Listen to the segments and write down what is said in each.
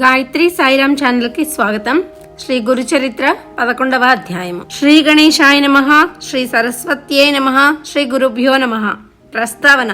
గాయత్రి సాయిరామ్ ఛానల్కి స్వాగతం. శ్రీ గురుచరిత్ర పదకొండవ అధ్యాయము. శ్రీ గణేశాయ నమ శ్రీ సరస్వత్యే నమ శ్రీ గురుభ్యో నమ. ప్రస్తావన.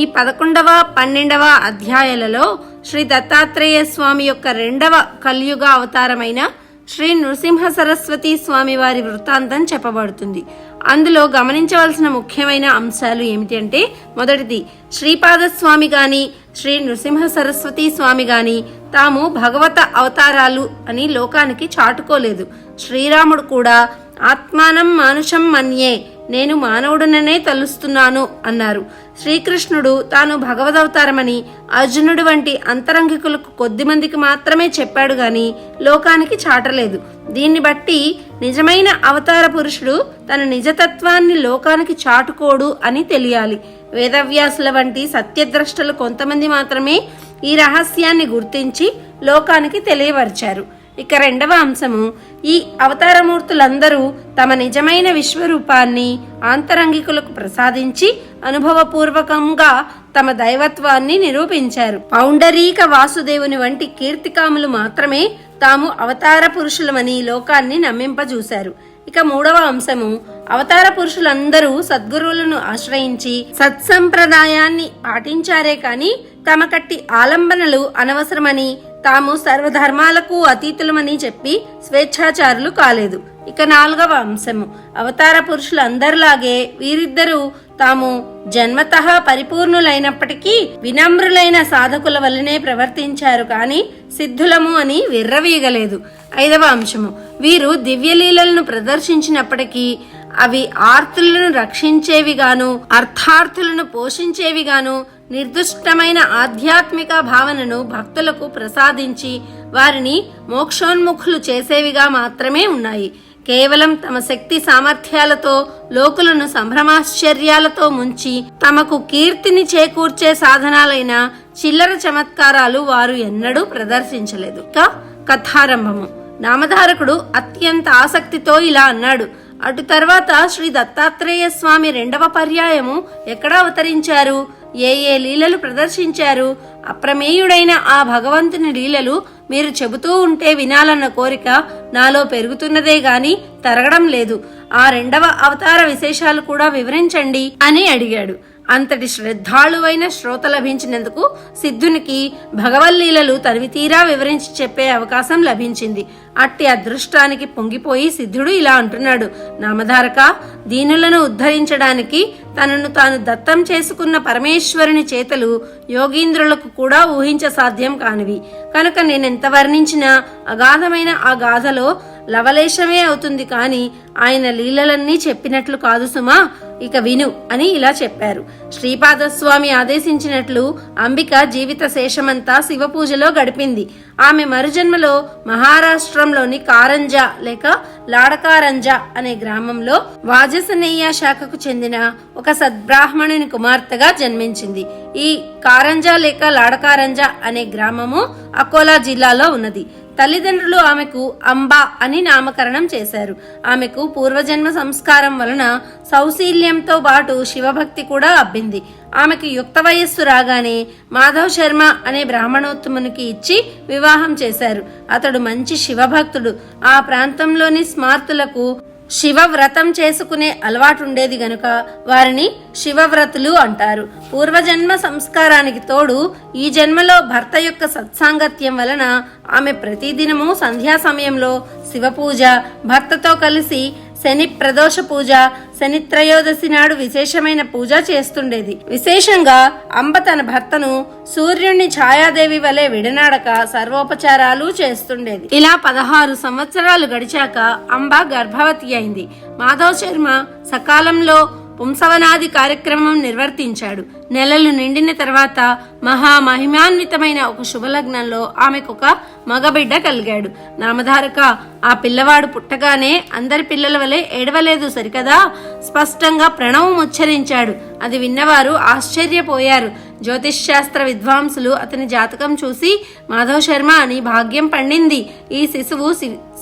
ఈ పదకొండవ పన్నెండవ అధ్యాయాలలో శ్రీ దత్తాత్రేయ స్వామి యొక్క రెండవ కలియుగ అవతారమైన శ్రీ నృసింహ సరస్వతి స్వామి వారి వృత్తాంతం చెప్పబడుతుంది. అందులో గమనించవలసిన ముఖ్యమైన అంశాలు ఏమిటి అంటే మొదటిది శ్రీపాద స్వామి గాని శ్రీ నృసింహ సరస్వతి స్వామి గాని తాము భగవత అవతారాలు అని లోకానికి చాటుకోలేదు. శ్రీరాముడు కూడా ఆత్మానం మానుషం మన్యే నేను మానవుడననే తలుస్తున్నాను అన్నారు. శ్రీకృష్ణుడు తాను భగవదవతారమని అర్జునుడు వంటి అంతరంగికులకు కొద్దిమందికి మాత్రమే చెప్పాడు గాని లోకానికి చాటలేదు. దీన్ని బట్టి నిజమైన అవతార పురుషుడు తన నిజతత్వాన్ని లోకానికి చాటుకోడు అని తెలియాలి. వేదవ్యాసుల వంటి సత్యద్రష్టలు కొంతమంది మాత్రమే ఈ రహస్యాన్ని గుర్తించి లోకానికి తెలియపరిచారు. ఇక రెండవ అంశము ఈ అవతారమూర్తులందరూ తమ నిజమైన విశ్వరూపాన్ని ఆంతరంగికులకు ప్రసాదించి అనుభవపూర్వకంగా తమ దైవత్వాన్ని నిరూపించారు. పౌండరీక వాసుదేవుని వంటి కీర్తికాములు మాత్రమే తాము అవతార పురుషులమని లోకాన్ని నమ్మింపజూశారు. ఇక మూడవ అంశము అవతార పురుషులందరూ సద్గురువులను ఆశ్రయించి సత్సంప్రదాయాన్ని పాటించారే కాని తమ కట్టి ఆలంబనలు అనవసరమని తాము సర్వధర్మాలకు అతీతులమని చెప్పి స్వేచ్ఛాచారులు కాలేదు. ఇక నాలుగవ అంశము. అవతార పురుషులందరిలాగే వీరిద్దరూ తాము జన్మత పరిపూర్ణులైనప్పటికీ వినమ్రులైన సాధకుల వల్లనే ప్రవర్తించారు కానీ సిద్ధులము అని విర్రవీయగలేదు. ఐదవ అంశము. వీరు దివ్యలీలలను ప్రదర్శించినప్పటికీ అవి ఆర్తులను రక్షించేవిగాను అర్థార్థులను పోషించేవిగాను నిర్దిష్టమైన ఆధ్యాత్మిక భావనను భక్తులకు ప్రసాదించి వారిని మోక్షోన్ముఖులు చేసేవిగా మాత్రమే ఉన్నాయి. కేవలం తమ శక్తి సామర్థ్యాలతో లోకులను సంభ్రమాశ్చర్యాలతో ముంచి తమకు కీర్తిని చేకూర్చే సాధనాలైన చిల్లర చమత్కారాలు వారు ఎన్నడూ ప్రదర్శించలేదు. ఇక కథారంభము. నామధారకుడు అత్యంత ఆసక్తితో ఇలా అన్నాడు. అటు తర్వాత శ్రీ దత్తాత్రేయ స్వామి రెండవ పర్యాయము ఎక్కడ అవతరించారు? ఏ ఏ లీలలు ప్రదర్శించారు? అప్రమేయుడైన ఆ భగవంతుని లీలలు మీరు చెబుతూ ఉంటే వినాలన్న కోరిక నాలో పెరుగుతున్నదే గాని తరగడం లేదు. ఆ రెండవ అవతార విశేషాలు కూడా వివరించండి అని అడిగాడు. అంతటి శ్రద్ధాళువైన శ్రోత లభించినందుకు సిద్ధునికి భగవల్లీలలు తనివితీరా వివరించి చెప్పే అవకాశం లభించింది. అట్టి అదృష్టానికి పొంగిపోయి సిద్ధుడు ఇలా అంటున్నాడు. నామధారక దీనులను ఉద్ధరించడానికి తనను తాను దత్తం చేసుకున్న పరమేశ్వరుని చేతలు యోగీంద్రులకు కూడా ఊహించ సాధ్యం కానివి. కనుక నేనెంత వర్ణించినా అగాధమైన ఆ గాథలో లవలేశమే అవుతుంది కాని ఆయన లీలలన్నీ చెప్పినట్లు కాదు సుమా. ఇక విను అని ఇలా చెప్పారు. శ్రీపాదస్వామి ఆదేశించినట్లు అంబిక జీవిత శేషమంతా శివ పూజలో గడిపింది. ఆమె మరుజన్మలో మహారాష్ట్రంలోని కారంజా లేక లాడకారంజా అనే గ్రామంలో వాజసనేయ శాఖకు చెందిన ఒక సద్బ్రాహ్మణుని కుమార్తెగా జన్మించింది. ఈ కారంజా లేక లాడకారంజా అనే గ్రామము అకోలా జిల్లాలో ఉన్నది. తల్లిదండ్రులు ఆమెకు అంబా అని నామకరణం చేశారు. ఆమెకు పూర్వజన్మ సంస్కారం వలన సౌశీల్యంతో పాటు శివభక్తి కూడా అబ్బింది ఆమెకు యుక్త వయస్సు రాగానే మాధవ్ శర్మ అనే బ్రాహ్మణోత్తమునికి ఇచ్చి వివాహం చేశారు. అతడు మంచి శివభక్తుడు. ఆ ప్రాంతంలోని స్మార్తులకు శివవ్రతం చేసుకునే అలవాటుండేది గనుక వారిని శివవ్రతులు అంటారు. పూర్వజన్మ సంస్కారానికి తోడు ఈ జన్మలో భర్త యొక్క సత్సాంగత్యం వలన ఆమె ప్రతిదినము సంధ్యా సమయంలో శివపూజ భర్తతో కలిసి శని ప్రదోష పూజ శని త్రయోదశి నాడు విశేషమైన పూజ చేస్తుండేది. విశేషంగా అంబ తన భర్తను సూర్యుణ్ణి ఛాయాదేవి వలె విడనాడక సర్వోపచారాలు చేస్తుండేది. ఇలా పదహారు సంవత్సరాలు గడిచాక అంబ గర్భవతి అయింది. మాధవ్ శర్మ సకాలంలో పుంసవనాది కార్యక్రమం నిర్వర్తించాడు. నెలలు నిండిన తర్వాత మహా మహిమాన్వితమైన ఒక శుభలగ్నంలో ఆమెకొక మగబిడ్డ కలిగాడు. నామధారక ఆ పిల్లవాడు పుట్టగానే అందరి పిల్లల వలె ఏడవలేదు సరికదా? స్పష్టంగా ప్రణవం ఉచ్చరించాడు. అది విన్నవారు ఆశ్చర్యపోయారు. జ్యోతిష్ శాస్త్ర విద్వాంసులు అతని జాతకం చూసి మాధవ్ శర్మ అని భాగ్యం పండింది. ఈ శిశువు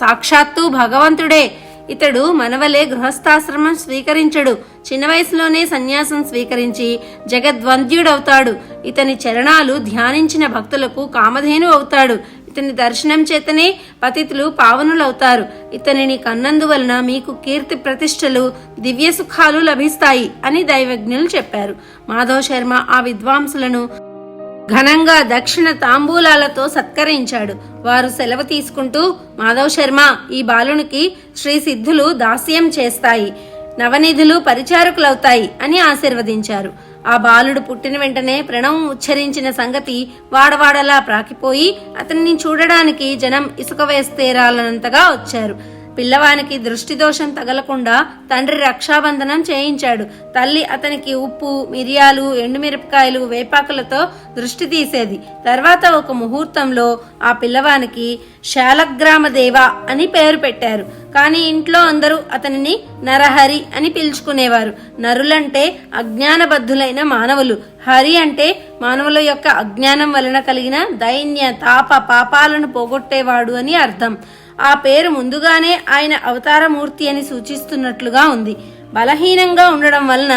సాక్షాత్తు భగవంతుడే. ఇతడు మనవలే గృహస్థాశ్రమం స్వీకరించడు. చిన్న వయసులోనే సన్యాసం స్వీకరించి జగద్వంద్యుడవుతాడు. ఇతని చరణాలు ధ్యానించిన భక్తులకు కామధేను అవుతాడు. ఇతని దర్శనం చేతనే పతితులు పావనులవుతారు. ఇతనిని కన్నందువలన మీకు కీర్తి ప్రతిష్టలు దివ్య సుఖాలు లభిస్తాయి అని దైవజ్ఞులు చెప్పారు. మాధవ్ శర్మ ఆ విద్వాంసులను ఘనంగా దక్షిణ తాంబూలాలతో సత్కరించాడు. వారు సెలవు తీసుకుంటూ మాధవ్ శర్మ ఈ బాలునికి శ్రీ సిద్ధులు దాస్యం చేస్తాయి. నవనిధులు పరిచారకులవుతాయి అని ఆశీర్వదించారు. ఆ బాలుడు పుట్టిన వెంటనే ప్రణవం ఉచ్చరించిన సంగతి వాడవాడలా ప్రాకిపోయి అతన్ని చూడడానికి జనం ఇసుక వేస్తేరాలనంతగా వచ్చారు. పిల్లవానికి దృష్టి దోషం తగలకుండా తండ్రి రక్షాబంధనం చేయించాడు. తల్లి అతనికి ఉప్పు మిరియాలు ఎండుమిరపకాయలు వేపాకులతో దృష్టి తీసేది. తర్వాత ఒక ముహూర్తంలో ఆ పిల్లవానికి శాలగ్రామ దేవ అని పేరు పెట్టారు. కానీ ఇంట్లో అందరూ అతనిని నరహరి అని పిలుచుకునేవారు. నరులంటే అజ్ఞానబద్ధులైన మానవులు. హరి అంటే మానవుల యొక్క అజ్ఞానం వలన కలిగిన దైన్య తాప పాపాలను పోగొట్టేవాడు అని అర్థం. ఆ పేరు ముందుగానే ఆయన అవతారమూర్తి అని సూచిస్తున్నట్లుగా ఉంది. బలహీనంగా ఉండడం వలన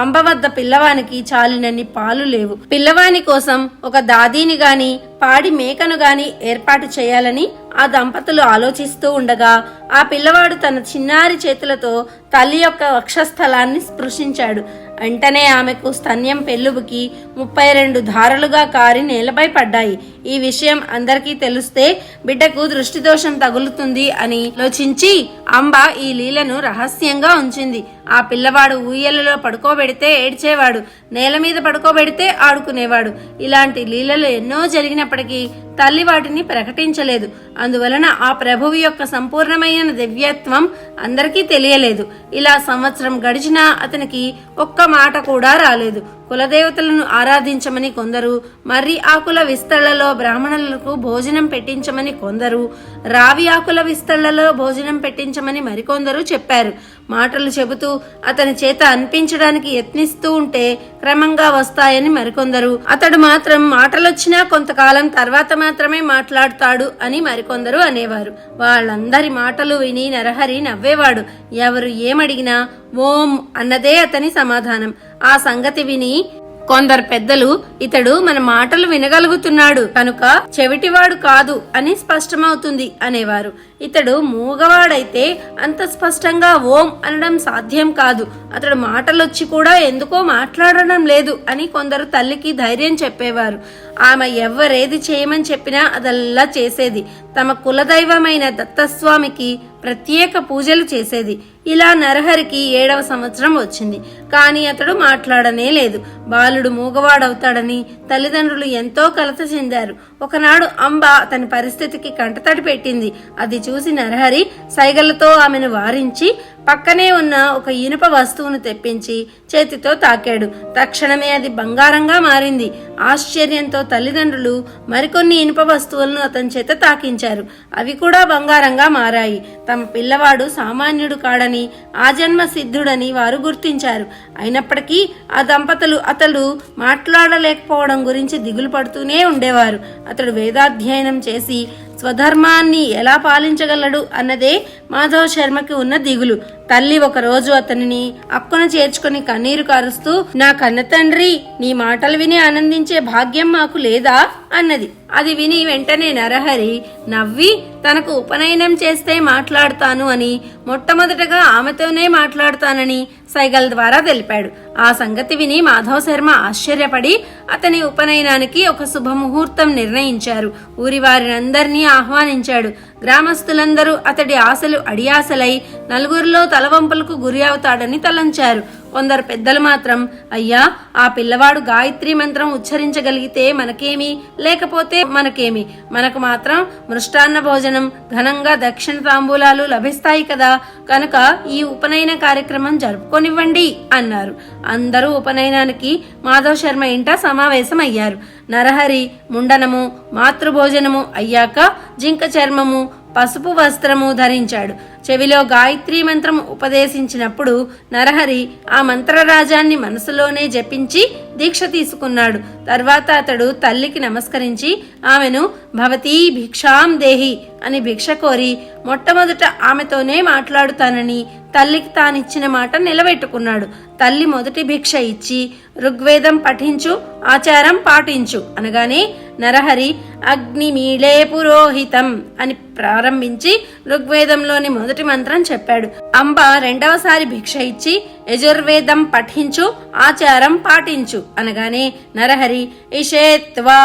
అంబ వద్ద పిల్లవానికి చాలినన్ని పాలు లేవు. పిల్లవాని కోసం ఒక దాదీని గాని పాడి మేకను గాని ఏర్పాటు చేయాలని ఆ దంపతులు ఆలోచిస్తూ ఉండగా ఆ పిల్లవాడు తన చిన్నారి చేతులతో తల్లి యొక్క వక్షస్థలాన్ని స్పృశించాడు. వెంటనే ఆమెకు స్తన్యం పెళ్ళుబుకి ముప్పై రెండు ధారలుగా కారి నేలపై పడ్డాయి. ఈ విషయం అందరికీ తెలిస్తే బిడ్డకు దృష్టి దోషం తగులుతుంది అని ఆలోచించి అంబ ఈ లీలను రహస్యంగా ఉంచింది. ఆ పిల్లవాడు ఊయలలో పడుకోబెడితే ఏడ్చేవాడు. నేల మీద పడుకోబెడితే ఆడుకునేవాడు. ఇలాంటి లీలలు ఎన్నో జరిగినప్పటికీ తల్లి వాటిని ప్రకటించలేదు. అందువలన ఆ ప్రభువు యొక్క సంపూర్ణమైన దివ్యత్వం అందరికీ తెలియలేదు. ఇలా సంవత్సరం గడిచినా అతనికి ఒక్క మాట కూడా రాలేదు. కులదేవతలను ఆరాధించమని కొందరు మర్రి ఆకుల విస్తళ్ళలో బ్రాహ్మణులకు భోజనం పెట్టించమని కొందరు రావి ఆకుల విస్తళ్ళలో భోజనం పెట్టించమని మరికొందరు చెప్పారు. మాటలు చెబుతూ అతని చేత అనిపించడానికి యత్నిస్తూ ఉంటే క్రమంగా వస్తాయని మరికొందరు. అతడు మాత్రం మాటలొచ్చినా కొంతకాలం తర్వాత మాత్రమే మాట్లాడతాడు అని మరికొందరు అనేవారు. వాళ్ళందరి మాటలు విని నరహరి నవ్వేవాడు. ఎవరు ఏమడిగినా ఓం అన్నదే అతని సమాధానం. ఆ సంగతి విని కొందరు పెద్దలు ఇతడు మన మాటలు వినగలుగుతున్నాడు. కనుక చెవిటివాడు కాదు అని స్పష్టమవుతుంది అనేవారు. ఇతడు మూగవాడైతే అంత స్పష్టంగా ఓం అనడం సాధ్యం కాదు. అతడు మాటలొచ్చి కూడా ఎందుకో మాట్లాడడం లేదు అని కొందరు తల్లికి ధైర్యం చెప్పేవారు. ఆమె ఎవ్వరేది చేయమని చెప్పినా అదల్లా చేసేది. తమ కులదైవమైన దత్తస్వామికి ప్రత్యేక పూజలు చేసేది. ఇలా నరహరికి ఏడవ సంవత్సరం వచ్చింది. కానీ అతడు మాట్లాడనే లేదు. బాలుడు మూగవాడవుతాడని తల్లిదండ్రులు ఎంతో కలత చెందారు. ఒకనాడు అంబ అతని పరిస్థితికి కంటతడి పెట్టింది. అది చూసి నరహరి సైగలతో ఆమెను వారించి పక్కనే ఉన్న ఒక ఇనుప వస్తువును తెప్పించి చేతితో తాకాడు. తక్షణమే అది బంగారంగా మారింది. ఆశ్చర్యంతో తల్లిదండ్రులు మరికొన్ని ఇనుప వస్తువులను అతని చేత తాకించారు. అవి కూడా బంగారంగా మారాయి. తమ పిల్లవాడు సామాన్యుడు కాడని ఆజన్మ సిద్ధుడని వారు గుర్తించారు. అయినప్పటికీ ఆ దంపతులు అతడు మాట్లాడలేకపోవడం గురించి దిగులు పడుతూనే ఉండేవారు. అతడు వేదాధ్యయనం చేసి స్వధర్మాన్ని ఎలా పాలించగలడు అన్నదే మాధవ్ శర్మకి ఉన్న దిగులు. తల్లి ఒకరోజు అతనిని అక్కున చేర్చుకుని కన్నీరు కారుస్తూ నా కన్న తండ్రి నీ మాటలు విని ఆనందించే భాగ్యం మాకు లేదా అన్నది. అది విని వెంటనే నరహరి నవ్వి తనకు ఉపనయనం చేస్తే మాట్లాడతాను అని మొట్టమొదటగా ఆమెతోనే మాట్లాడతానని సైగల్ ద్వారా తెలిపాడు. ఆ సంగతి విని మాధవ శర్మ ఆశ్చర్యపడి అతని ఉపనయనానికి ఒక శుభముహూర్తం నిర్ణయించారు. ఊరి వారినందరినీ ఆహ్వానించాడు. గ్రామస్తులందరూ అతడి ఆశలు అడియాసలై నలుగురిలో తలవంపులకు గురి అవుతాడని తలంచారు. కొందరు పెద్దలు మాత్రం అయ్యా ఆ పిల్లవాడు గాయత్రి మంత్రం ఉచ్చరించగలిగితే మనకేమి? లేకపోతే మనకేమి? మనకు మాత్రం మృష్టాన్న భోజనం ఘనంగా దక్షిణ తాంబూలాలు లభిస్తాయి కదా. కనుక ఈ ఉపనయన కార్యక్రమం జరుపుకొనివ్వండి అన్నారు. అందరూ ఉపనయనానికి మాధవ్ శర్మ ఇంట సమావేశం అయ్యారు నరహరి ముండనము మాతృభోజనము అయ్యాక జింక చర్మము పసుపు వస్త్రము ధరించాడు. చెవిలో గాయత్రి మంత్రం ఉపదేశించినప్పుడు నరహరి ఆ మంత్రరాజాన్ని మనసులోనే జపించి దీక్ష తీసుకున్నాడు. తర్వాత అతడు తల్లికి నమస్కరించి ఆమెను భవతీ భిక్షాం దేహి అని భిక్ష కోరి మొట్టమొదట ఆమెతోనే మాట్లాడుతానని తల్లికి తానిచ్చిన మాట నిలబెట్టుకున్నాడు. తల్లి మొదటి భిక్ష ఇచ్చి ఋగ్వేదం పఠించు ఆచారం పాటించు అనగానే నరహరి అగ్నిమీళే పురోహితం అని ప్రారంభించి ఋగ్వేదంలోని మొదటి మంత్రం చెప్పాడు. అంబ రెండవసారి భిక్ష ఇచ్చి యజుర్వేదం పఠించు ఆచారం పాటించు అనగానే నరహరి ఇషేత్వా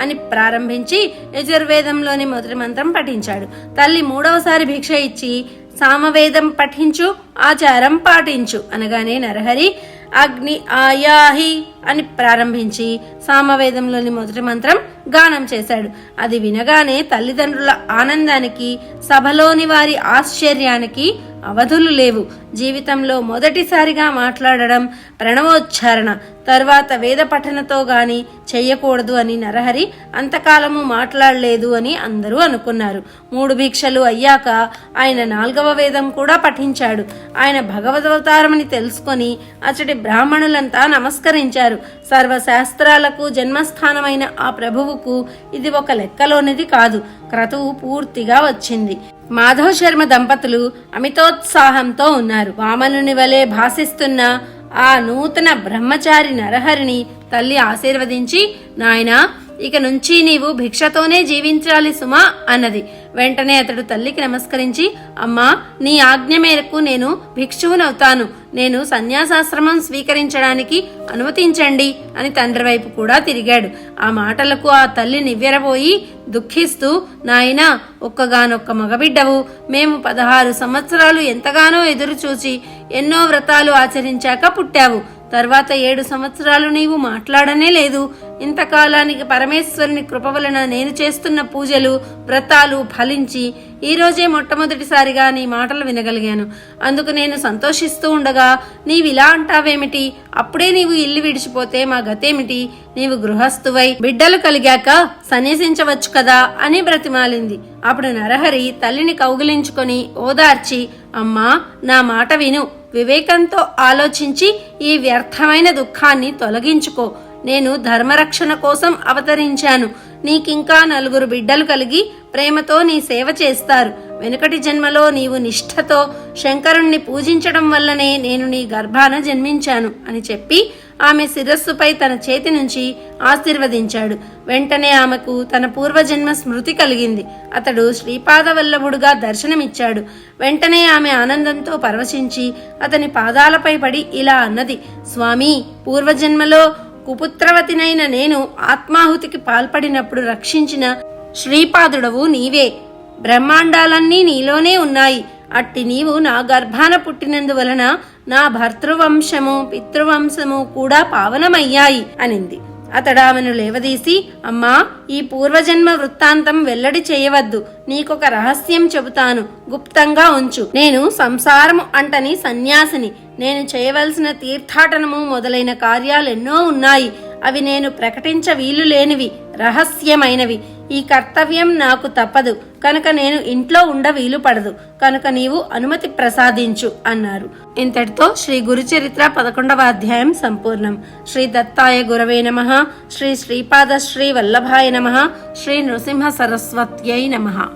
అని ప్రారంభించి యజుర్వేదంలోని మొదటి మంత్రం పఠించాడు. తల్లి మూడవసారి భిక్ష ఇచ్చి సామవేదం పఠించు ఆచారం పాటించు అనగానే నరహరి అగ్ని ఆయాహి అని ప్రారంభించి సామవేదంలోని మొదటి మంత్రం గానం చేశాడు. అది వినగానే తల్లిదండ్రుల ఆనందానికి సభలోని వారి ఆశ్చర్యానికి అవధులు లేవు. జీవితంలో మొదటిసారిగా మాట్లాడడం ప్రణవోచ్చారణ. తర్వాత వేద పఠనతో గాని చెయ్యకూడదు అని నరహరి అంతకాలము మాట్లాడలేదు అని అందరూ అనుకున్నారు. మూడు భిక్షలు అయ్యాక ఆయన నాల్గవ వేదం కూడా పఠించాడు. ఆయన భగవదవతారమని తెలుసుకొని అతడి బ్రాహ్మణులంతా నమస్కరించారు. సర్వశాస్త్రాలకు జన్మస్థానమైన ఆ ప్రభువుకు ఇది ఒక లెక్కలోనిది కాదు. క్రతువు పూర్తిగా వచ్చింది. మాధవ్ శర్మ దంపతులు అమితోత్సాహంతో ఉన్నారు. వామనుని వలె భాసిస్తున్న ఆ నూతన బ్రహ్మచారి నరహరిని తల్లి ఆశీర్వదించి నాయనా ఇక నుంచి నీవు భిక్షతోనే జీవించాలి సుమా అన్నది. వెంటనే అతడు తల్లికి నమస్కరించి అమ్మా నీ ఆజ్ఞ మేరకు నేను భిక్షువునవుతాను. నేను సన్యాసాశ్రమం స్వీకరించడానికి అనుమతించండి అని తండ్రి వైపు కూడా తిరిగాడు. ఆ మాటలకు ఆ తల్లి నివ్వెరబోయి దుఃఖిస్తూ నాయనా ఒక్కగానొక్క మగబిడ్డవు. మేము పదహారు సంవత్సరాలు ఎంతగానో ఎదురుచూచి ఎన్నో వ్రతాలు ఆచరించాక పుట్టావు. తర్వాత ఏడు సంవత్సరాలు నీవు మాట్లాడనే లేదు. ఇంతకాలానికి పరమేశ్వరుని కృప వలన నేను చేస్తున్న పూజలు వ్రతాలు ఫలించి ఈ రోజే మొట్టమొదటిసారిగా నీ మాటలు వినగలిగాను. అందుకు నేను సంతోషిస్తూ ఉండగా నీవిలా అంటావేమిటి? అప్పుడే నీవు ఇల్లు విడిచిపోతే మా గతేమిటి? నీవు గృహస్థువై బిడ్డలు కలిగాక సన్యసించవచ్చు కదా అని బ్రతిమాలింది. అప్పుడు నరహరి తల్లిని కౌగిలించుకొని ఓదార్చి అమ్మా నా మాట విను. వివేకంతో ఆలోచించి ఈ వ్యర్థమైన దుఃఖాన్ని తొలగించుకో. నేను ధర్మరక్షణ కోసం అవతరించాను. నీకింకా నలుగురు బిడ్డలు కలిగి ప్రేమతో నీ సేవ చేస్తారు. వెనుకటి జన్మలో నీవు నిష్ఠతో శంకరుణ్ణి పూజించడం వల్లనే నేను నీ గర్భాన జన్మించాను అని చెప్పి ఆమె శిరస్సుపై తన చేతి నుంచి ఆశీర్వదించాడు. వెంటనే ఆమెకు తన పూర్వజన్మ స్మృతి కలిగింది. అతడు శ్రీపాదవల్లభుడుగా దర్శనమిచ్చాడు. వెంటనే ఆమె ఆనందంతో పరవశించి అతని పాదాలపై పడి ఇలా అన్నది స్వామి పూర్వజన్మలో కుపుత్రవతినైన నేను ఆత్మాహుతికి పాల్పడినప్పుడు రక్షించిన శ్రీపాదుడవు నీవే. బ్రహ్మాండాలన్నీ నీలోనే ఉన్నాయి. అట్టి నీవు నా గర్భాన పుట్టినందువలన నా భర్తృవంశము పితృవంశము కూడా పావనమయ్యాయి అనింది. అతడు ఆమెను లేవదీసి అమ్మా ఈ పూర్వజన్మ వృత్తాంతం వెల్లడి చేయవద్దు. నీకొక రహస్యం చెబుతాను. గుప్తంగా ఉంచు. నేను సంసారము అంటని సన్యాసిని. నేను చేయవలసిన తీర్థాటనము మొదలైన కార్యాలెన్నో ఉన్నాయి. అవి నేను ప్రకటించ వీలు లేనివి రహస్యమైనవి. ఈ కర్తవ్యం నాకు తప్పదు. కనుక నేను ఇంట్లో ఉండ వీలు పడదు. కనుక నీవు అనుమతి ప్రసాదించు అన్నారు. ఇంతటితో శ్రీ గురుచరిత్ర పదకొండవ అధ్యాయం సంపూర్ణం. శ్రీ దత్తాయ గురవే నమ. శ్రీ శ్రీపాద శ్రీ వల్లభాయ నమ. శ్రీ నృసింహ సరస్వత్యై నమ.